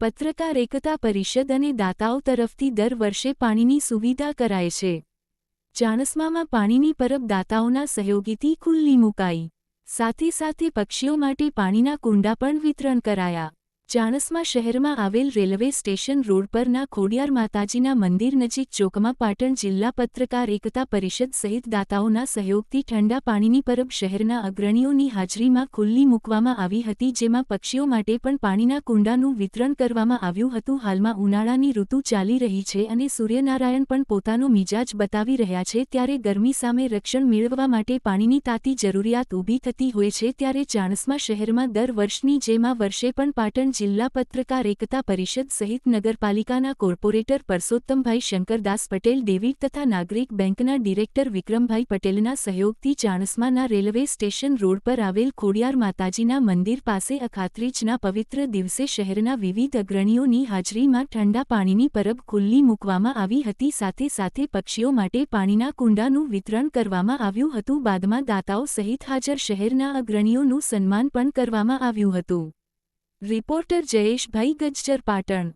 પત્રકાર એકતા પરિષદ અને દાતાઓ તરફથી દર વર્ષે પાણીની સુવિધા કરાય છે. ચાણસ્મામાં પાણીની પરબ દાતાઓના સહયોગીથી ખુલ્લી મુકાઈ. સાથે સાથે પક્ષીઓ માટે પાણીના કુંડા પણ વિતરણ કરાયા. ચાણસ્મા શહેરમાં આવેલ રેલવે સ્ટેશન રોડ પરના ખોડિયાર માતાજીના મંદિર નજીક ચોકમાં પાટણ જિલ્લા પત્રકાર એકતા પરિષદ સહિત દાતાઓના સહયોગથી ઠંડા પાણીની પરબ શહેરના અગ્રણીઓની હાજરીમાં ખુલ્લી મૂકવામાં આવી હતી, જેમાં પક્ષીઓ માટે પણ પાણીના કુંડાનું વિતરણ કરવામાં આવ્યું હતું. હાલમાં ઉનાળાની ઋતુ ચાલી રહી છે અને સૂર્યનારાયણ પણ પોતાનો મિજાજ બતાવી રહ્યા છે. ત્યારે ગરમી સામે રક્ષણ મેળવવા માટે પાણીની તાતી જરૂરિયાત ઊભી થતી હોય છે, ત્યારે ચાણસ્મા શહેરમાં દર વર્ષની જેમાં વર્ષે પણ પાટણ જિલ્લા પત્રકાર એકતા પરિષદ સહિત નગરપાલિકાના કોર્પોરેટર પરસોત્તમભાઈ શંકરદાસ પટેલ ડેવિડ તથા નાગરિક બેંકના ડિરેક્ટર વિક્રમભાઈ પટેલના સહયોગથી ચાણસ્માના રેલવે સ્ટેશન રોડ પર આવેલ ખોડિયાર માતાજીના મંદિર પાસે અખાત્રીજના પવિત્ર દિવસે શહેરના વિવિધ અગ્રણીઓની હાજરીમાં ઠંડા પાણીની પરબ ખુલ્લી મૂકવામાં આવી હતી. સાથે સાથે પક્ષીઓ માટે પાણીના કુંડાનું વિતરણ કરવામાં આવ્યું હતું. બાદમાં દાતાઓ સહિત હાજર શહેરના અગ્રણીઓનું સન્માન પણ કરવામાં આવ્યું હતું. રિપોર્ટર જયેશભાઈ ગજ્જર પાટણ